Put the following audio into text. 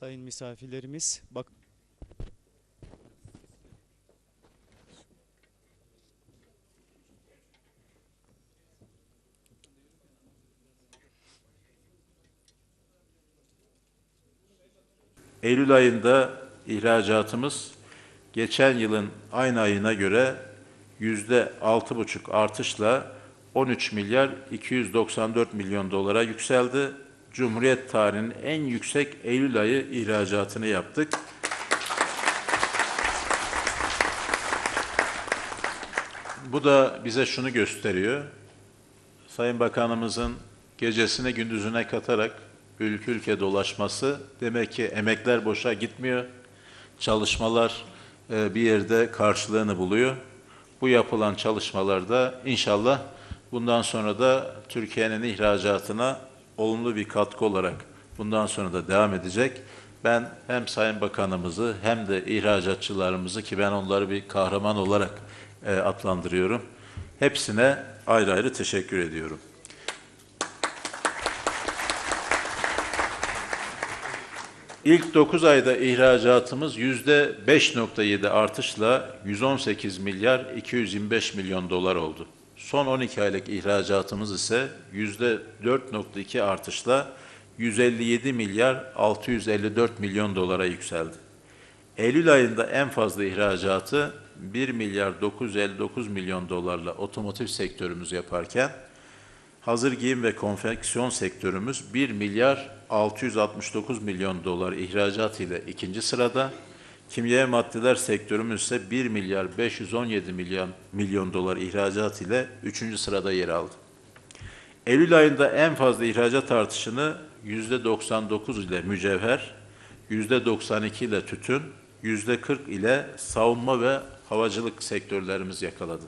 sayın misafirlerimiz. Bak Eylül ayında ihracatımız geçen yılın aynı ayına göre yüzde altı buçuk artışla 13 milyar 294 milyon dolara yükseldi. Cumhuriyet tarihinin en yüksek Eylül ayı ihracatını yaptık. Bu da bize şunu gösteriyor. Sayın Bakanımızın gecesine gündüzüne katarak ülke ülke dolaşması demek ki emekler boşa gitmiyor. Çalışmalar e, bir yerde karşılığını buluyor. Bu yapılan çalışmalarda inşallah bundan sonra da Türkiye'nin ihracatına olumlu bir katkı olarak bundan sonra da devam edecek. Ben hem Sayın Bakanımızı hem de ihracatçılarımızı ki ben onları bir kahraman olarak e, adlandırıyorum. Hepsine ayrı ayrı teşekkür ediyorum. İlk 9 ayda ihracatımız yüzde 5.7 artışla 118 milyar 225 milyon dolar oldu. Son 12 aylık ihracatımız ise yüzde 4.2 artışla 157 milyar 654 milyon dolara yükseldi. Eylül ayında en fazla ihracatı 1 milyar 959 milyon dolarla otomotiv sektörümüz yaparken hazır giyim ve konfeksiyon sektörümüz 1 milyar 669 milyon dolar ihracat ile ikinci sırada. Kimya maddeler sektörümüz ise 1 milyar 517 milyon, milyon dolar ihracat ile üçüncü sırada yer aldı. Eylül ayında en fazla ihracat artışını %99 ile mücevher, %92 ile tütün, %40 ile savunma ve havacılık sektörlerimiz yakaladı.